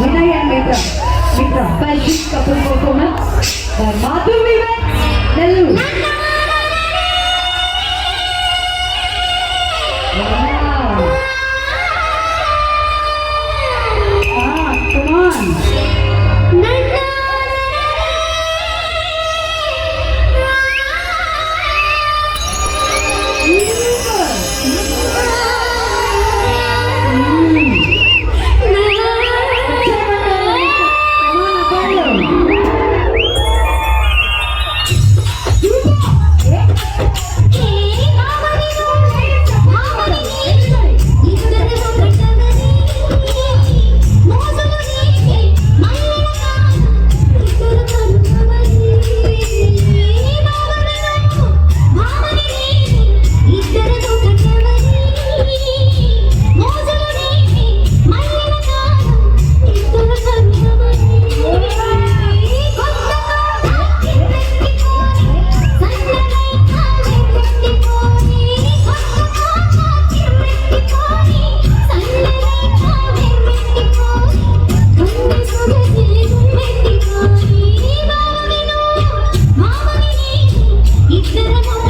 Vinay and Mitra Mitra by Jeet Kapoor performance by Madhuri Nellore. ฉัน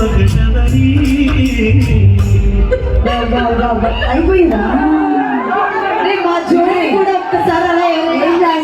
సొగసవని. అయిపోయిందా? మా జోడి కూడా ఒక్కసారి